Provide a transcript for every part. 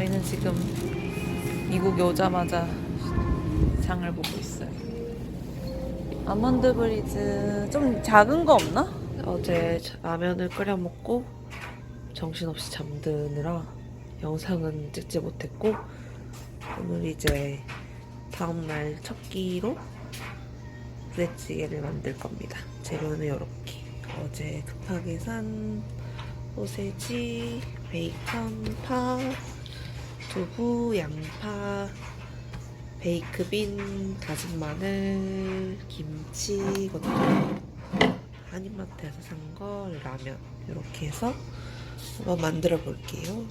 저희는 지금 미국에 오자마자 장을 보고 있어요. 아몬드 브리즈 좀 작은 거 없나? 어제 라면을 끓여 먹고 정신없이 잠드느라 영상은 찍지 못했고 오늘 이제 다음날 첫 끼로 부대찌개를 만들 겁니다. 재료는 이렇게 어제 급하게 산 소세지, 베이컨, 파, 두부, 양파, 베이크빈, 다진 마늘, 김치, 이것도 한인마트에서 산 거, 라면 이렇게 해서 한번 만들어 볼게요.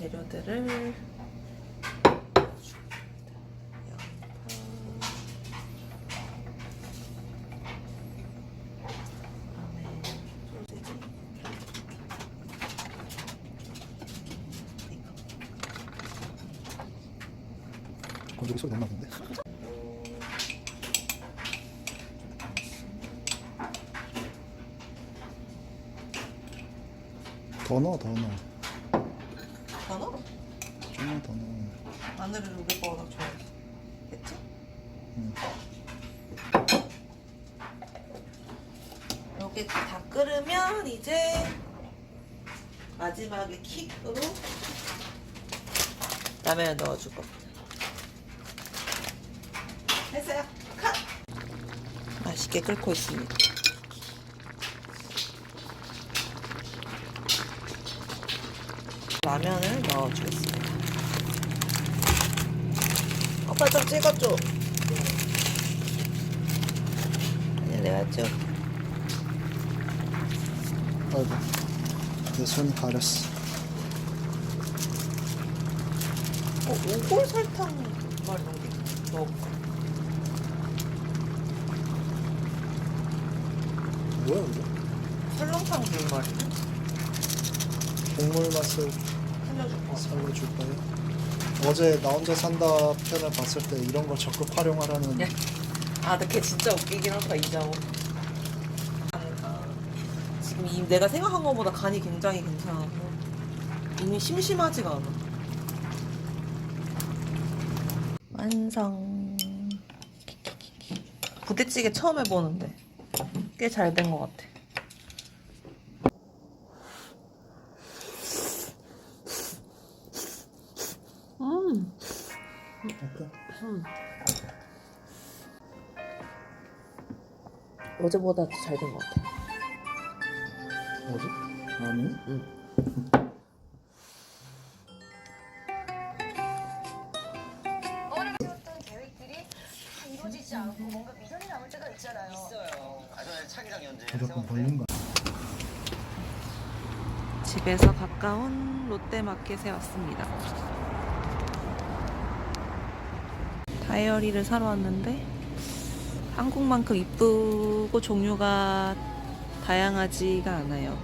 재료들을 건조기 소리 너무 나던데. 더 넣어, 더 넣어. 하나? 좀만 더 넣어. 마늘을 우리 오빠가 더 좋아했지? 응. 이렇게 다 끓으면 이제 마지막에 킥으로 라면을 넣어줄 겁니다. 했어요. 컷! 맛있게 끓고 있습니다. 라면을 넣어주겠습니다. 오빠 좀 찍어줘. 아니, 내가 찍어. 아이고. 내 손이 가렸어. 어, 오골 설탕 말 넣어. 넣어볼까? 뭐야, 이거? 설렁탕 물말이네? 국물 맛을 살려줄 거. 살려줄까요? 어제 나 혼자 산다 편을 봤을 때 이런 걸 적극 활용하라는 야. 아, 근데 걔 진짜 웃기긴 하다, 이장호. 지금 이 내가 생각한 것보다 간이 굉장히 괜찮아서 이미 심심하지가 않아. 완성. 부대찌개 처음 해보는데 꽤 잘 된 것 같아. 음. 음. 어제보다 잘된 것 같아. 뭐지? 아니? 세 무조건 걸린 거. 집에서 가까운 롯데마켓에 왔습니다. 다이어리를 사러 왔는데 한국만큼 이쁘고 종류가 다양하지가 않아요.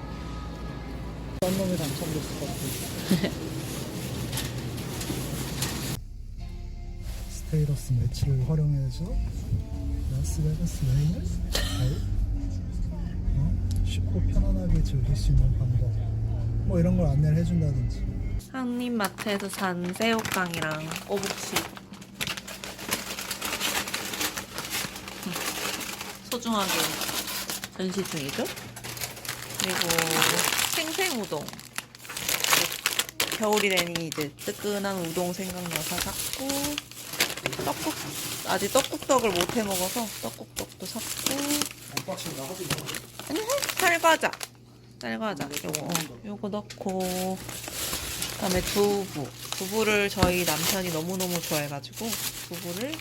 딴 놈이 당첨됐을 것 같아. 스테이러스 매치를 활용해서 라스베가스 어? 쉽고 편안하게 즐길 수 있는 방법 뭐 이런 걸 안내를 해준다든지. 한입마트에서 산 새우깡이랑 꼬북치 소중하게 전시 중이죠. 그리고 생생우동. 겨울이 되니 이제 뜨끈한 우동 생각나서 샀고 떡국 아직 떡국떡을 못 해 먹어서 떡국떡도 샀고. 언박싱 나가지 쌀과자 쌀과자 요거 어, 요거 넣고 그 다음에 두부. 두부를 저희 남편이 너무너무 좋아해가지고 두부를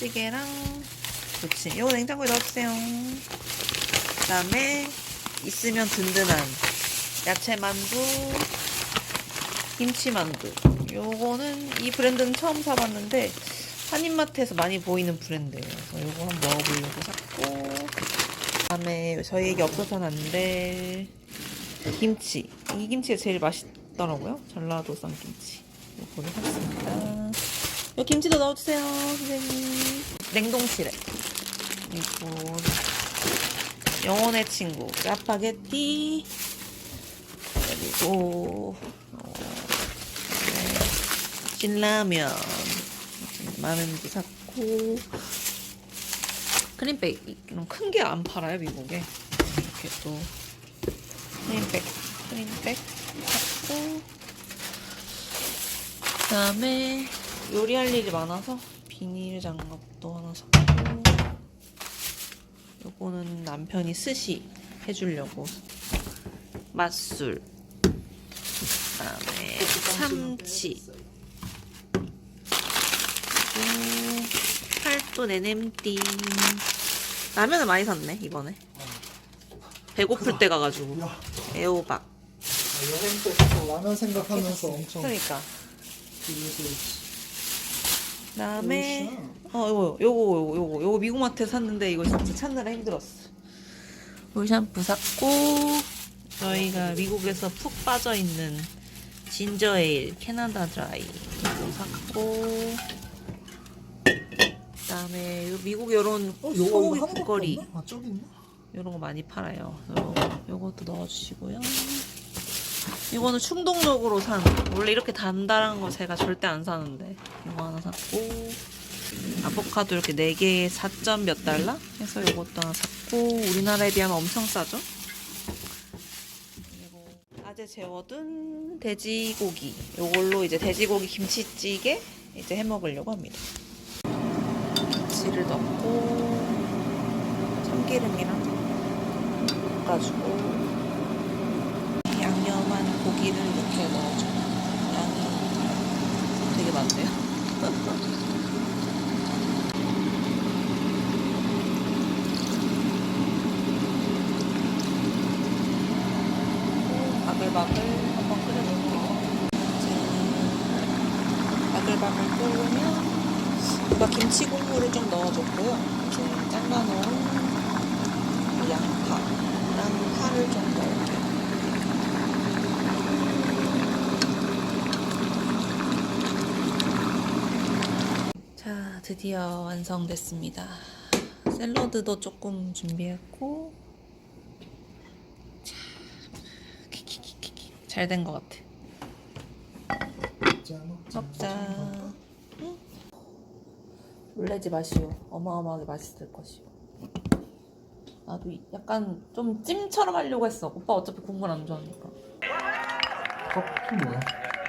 찌개랑 부침. 요거 냉장고에 넣어주세요. 그 다음에 있으면 든든한 야채 만두 김치 만두. 요거는 이 브랜드는 처음 사봤는데 한인마트에서 많이 보이는 브랜드예요. 그래서 요거 한번 먹어보려고 샀고 다음에 저희에게 없어서는 안 될 김치. 이 김치가 제일 맛있더라고요. 전라도산 김치. 이거를 샀습니다. 이 김치도 넣어주세요, 선생님. 냉동실에. 그리고 영혼의 친구 짜파게티. 그리고 어, 네, 신라면. 라면도 샀고. 크림백 이런 큰 게 안 팔아요 미국에. 이렇게 또 크림백 크림백 샀고 그다음에 요리할 일이 많아서 비닐 장갑도 하나 샀고 요거는 남편이 스시 해주려고 맛술 그다음에 참치. 그리고 팔도 내냄띠. 라면을 많이 샀네 이번에. 배고플 때 가가지고. 야, 애호박. 아, 여행 때 자꾸 라면 생각하면서 엄청 그러니까. 그다음에 그렇구나. 어 요거 요거 요거 요거 요거 미국 마트에 샀는데 이거 진짜 찾느라 힘들었어. 물 샴푸 샀고 저희가 미국에서 푹 빠져 있는 진저 에일 캐나다 드라이 이거 샀고 그다음에 요 미국 요런 어, 소고기 국거리? 아, 저기 있나? 이런 거 많이 팔아요. 요거, 요것도 넣어주시고요. 이거는 충동적으로 산. 원래 이렇게 달달한 거 제가 절대 안 사는데 이거 하나 샀고 아보카도 이렇게 4개에 4점 몇 달러 해서 이것도 하나 샀고 우리나라에 비하면 엄청 싸죠? 그리고 아재 재워둔 돼지고기 요걸로 이제 돼지고기 김치찌개 이제 해 먹으려고 합니다. 김치를 넣고 참기름이랑 볶아주고 양념한 고기를 이렇게 넣어줘. 양이 되게 많네요. 바글바글 한번 끓여볼게요. 이제 바글바글 끓으면 아까 김치 국물을 좀 넣어줬고요. 이제 잘라놓은 양파랑 파를 좀 넣을게요. 자, 드디어 완성됐습니다. 샐러드도 조금 준비했고, 잘 된 것 같아. 자, 먹자. 놀래지 마시오. 어마어마하게 맛있을 것이오. 나도 이- 약간 좀 찜처럼 하려고 했어. 오빠 어차피 국물 안 좋아하니까. 커피 뭐야?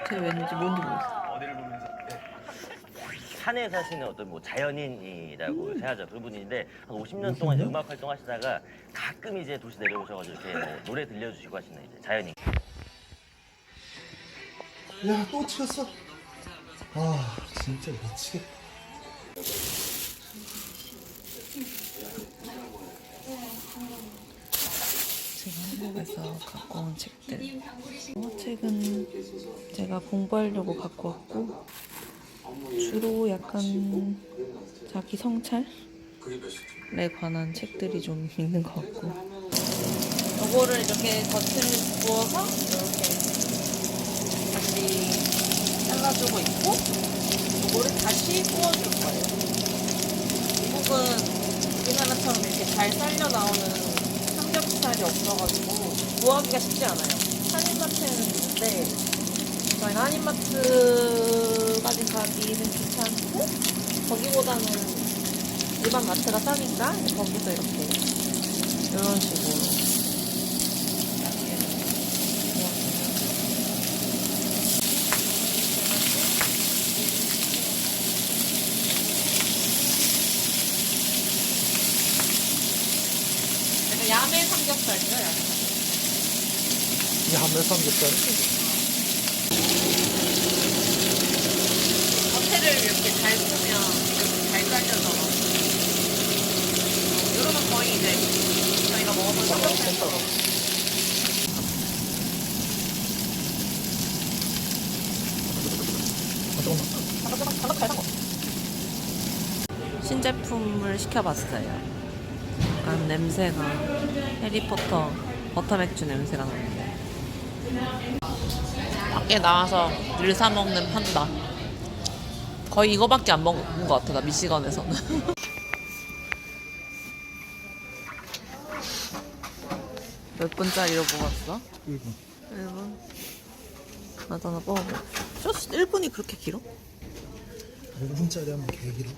쟤 왠지 뭔지 모르겠어. 어디를 보면서 산에 사시는 어떤 뭐 자연인이라고 생각하죠 그분인데 한 50년 동안 이제 음악 활동하시다가 가끔 이제 도시 내려오셔가지고 이렇게 뭐 노래 들려주시고 하시는 이제 자연인. 야, 또 쳤어. 아, 진짜 미치겠다. 제가 한국에서 갖고 온 책들. 어, 책은 제가 공부하려고 갖고 왔고, 주로 약간 자기 성찰에 관한 책들이 좀 있는 것 같고. 요거를 이렇게 겉을 구워서 이렇게 다시 잘라주고 있고, 요거를 다시 구워줄 거예요. 미국은 우리나라처럼 이렇게 잘 잘려 나오는 삼겹살이 없어가지고 구하기가 쉽지 않아요. 한인마트에는 있는데 저희는 한인마트까지 가기는 귀찮고 거기보다는 일반 마트가 싸니까 거기서 이렇게 이런 식으로 이렇게 구워주면 야매 삼겹살이요, 야매. 이게 한 매 삼겹살이 겉에를 이렇게 잘 보면 이렇게 잘 잘려서. 이러면 거의 이제 저희가 먹어본 삼겹살처럼. 신제품을 시켜봤어요. 약간 냄새가 해리포터 버터 맥주 냄새가 나는데 밖에 나와서 늘 사 먹는 판다. 거의 이거밖에 안 먹은 것 같아 나 미시건에서는. 몇 분짜리로 뽑았어? 1분 1분. 나도 하나 뽑아볼게. 쇼스 1분이 그렇게 길어? 5분짜리 하면 개기로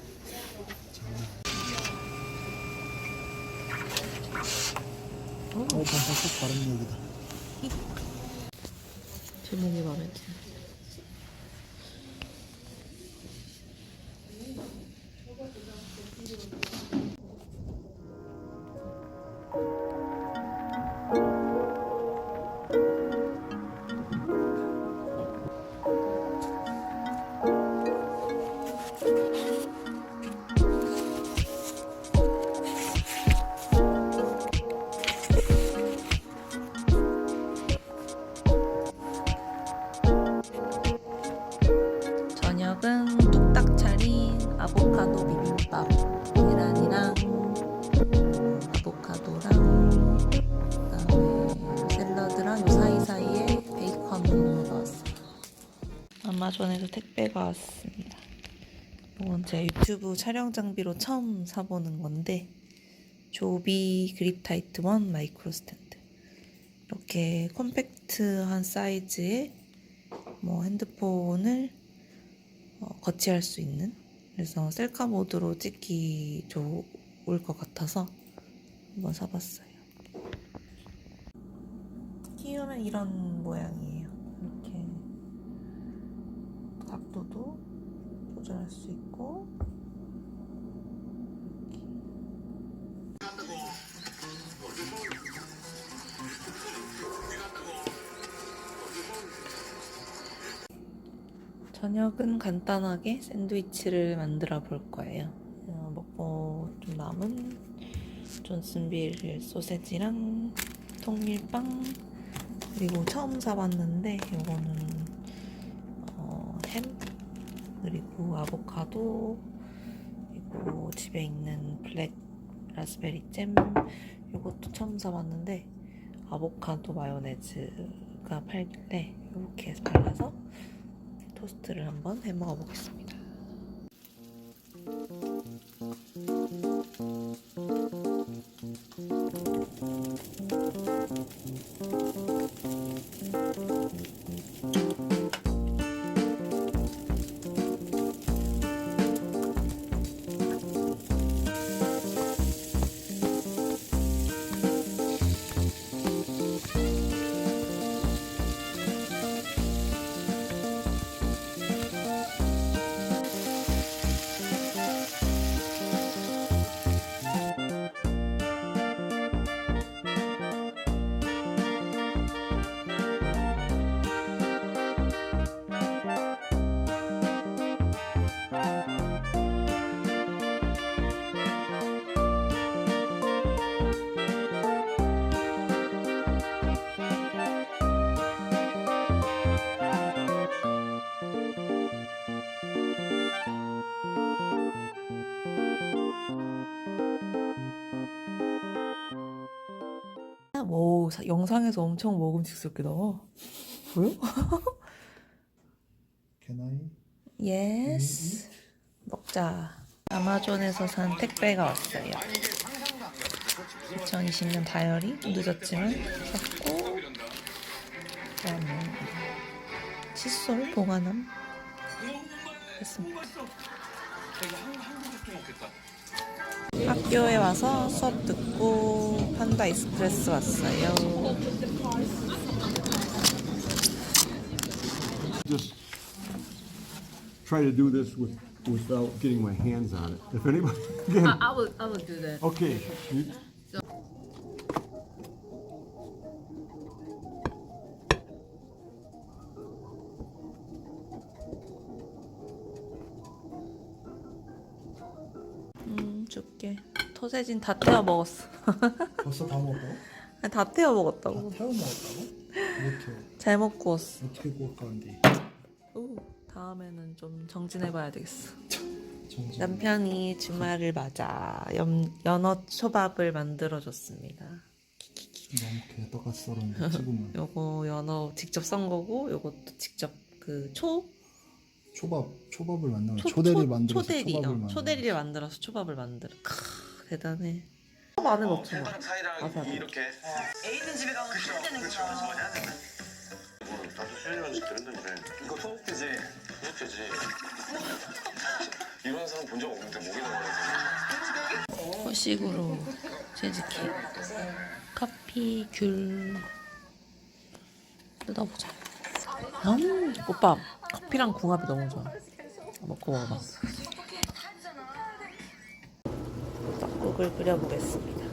오 반짝색 바른 얘기다 제목이 마음에 드네. 저녁은 뚝딱 차린 아보카도 비빔밥 계란이랑 아보카도랑 그다음에 샐러드랑 요 사이사이에 베이컨 넣었어요. 아마존에서 택배가 왔습니다. 이건 제 유튜브 촬영 장비로 처음 사보는 건데 조비 그립 타이트 원 마이크로 스탠드 이렇게 컴팩트한 사이즈의 뭐 핸드폰을 어, 거치할 수 있는 그래서 셀카 모드로 찍기 좋을 것 같아서 한번 사봤어요. 키우면 이런 모양이에요. 이렇게 각도도 조절할 수 있고 저녁은 간단하게 샌드위치를 만들어 볼 거예요. 어, 먹고 좀 남은 존슨빌 소세지랑 통밀빵 그리고 처음 사봤는데 이거는 어, 햄 그리고 아보카도 그리고 집에 있는 블랙 라스베리 잼 이것도 처음 사봤는데 아보카도 마요네즈가 팔길래 이렇게 발라서 토스트를 한번 해 먹어 보겠습니다. 오, 사- 영상에서 엄청 먹음직스럽게 나와. 보여? Can I? 예스. 먹자. 아마존에서 산 택배가 왔어요. 2020년 다이어리 늦었지만 샀고 그다음에 칫솔 보관함 했습니다. 학교에 와서 수업 듣고 판다 익스프레스 왔어요. just try to do this with, without getting my hands on it. If anybody, again, I, I will I will do that. okay. you- 토세진 다 태워 먹었어. 벌써 다 먹었다고? 아니, 다 태워 다 먹었다고. 태워 먹었다고? 이렇게 잘못 구웠어. 어떻게 구울까는데 오, 다음에는 좀 정진해봐야 되겠어. 정신 남편이 주말을 맞아 연, 연어 초밥을 만들어줬습니다. 너무 개떡같이 썰었는데 찍으면 요거 연어 직접 썬 거고 요것도 직접 그 초? 초밥 초밥을 만들어 초 초대리 초- 만들어서 초대리, 초밥을 어, 만들어 초대리를 만들어서 초밥을 만들어. 크, 대단해. 초밥 안에 넣지 마. 아삭. 이렇게 애 있는 집에 가면 해야 되는구나. 나도 수련하면서 들었는데 이거 소독되지? 소독되지 이런 사람 본 적 없는데 목이 나가지고 후식으로 재즈키 커피 귤 뜯어보자 음, 오빠 커피랑 궁합이 너무 좋아 먹고 먹어봐 국을 끓여보겠습니다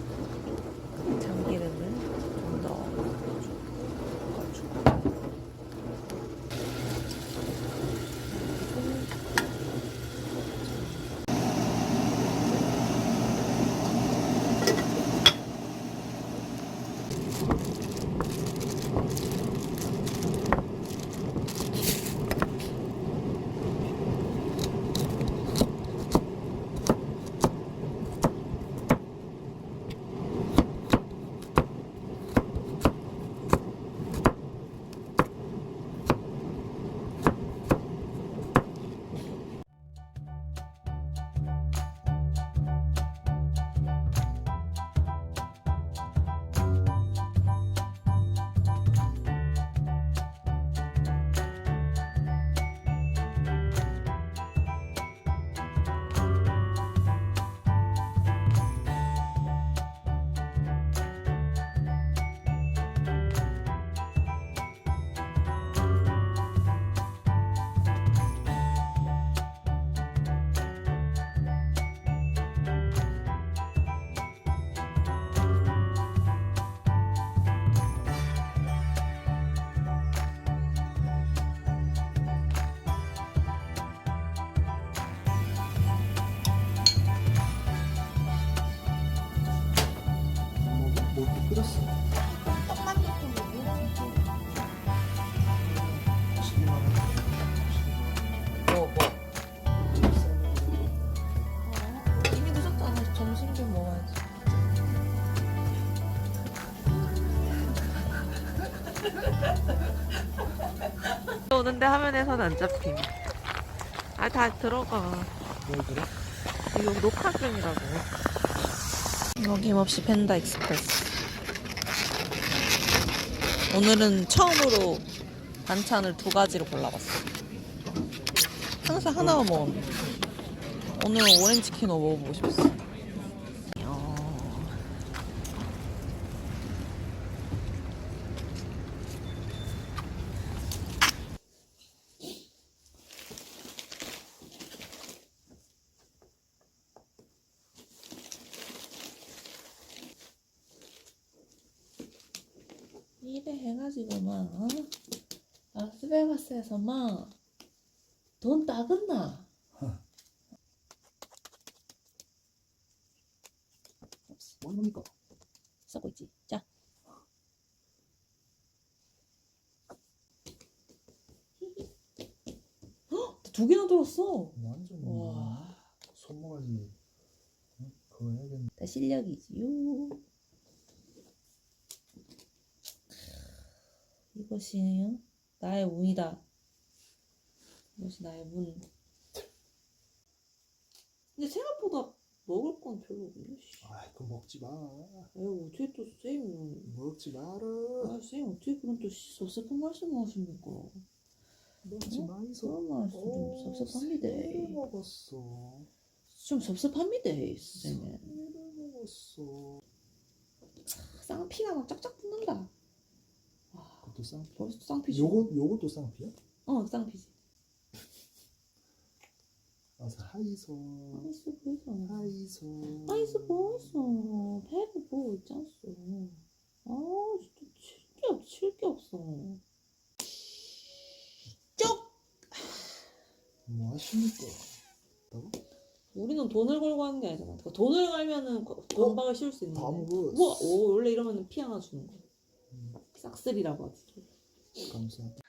오는데 화면에서는 안 잡힘. 아 다 들어가. 뭘 들어? 이거 녹화 중이라고. 어김없이 펜다 익스프레스. 오늘은 처음으로 반찬을 두 가지로 골라봤어. 항상 하나만 먹었는데 오늘은 오렌지 키노 먹어보고 싶었어 어. 이래 해가지고 막 어? 라스베가스에서 막돈 따갔나? 뭡니까? 쓰고 있지. 자. 헉, 두 개나 들었어. 완전 와. 손모가지 응? 그거 해야겠네 다 실력이지요. 이것이 나의 운이다. 이것이 나의 운. 근데 생각보다 먹을 건 별로 없네. 씨. 아 그거 먹지 마 아유 어떻게 또 쌤, 먹지 마라 아, 쌤 어떻게 그런 또 씨, 섭섭한 말씀을 하십니까? 먹지 어? 마이소 그런 말씀 좀 섭섭합니다. 를 먹었어 좀 섭섭합니다, 선생님. 새를 먹었어 쌍피가 막 쫙쫙 붙는다. 또 쌍피. 그거 어, 쌍피지. 요것 요것도 쌍피야? 어, 쌍피지. 아, 하이소. 하이소 보이소. 하이소. 하이소 보이소. 배를 보고 있잖소. 아, 진짜 칠게 없, 칠게 없어. 쪽. 뭐 하십니까? 뭐라고? 우리는 돈을 걸고 하는 게 아니잖아. 돈을 걸면은 건박을 어? 씌울 수 있는데. 뭐, 원래 이러면 피 하나 주는 거. 싹쓸이라고 하죠. 감사합니다.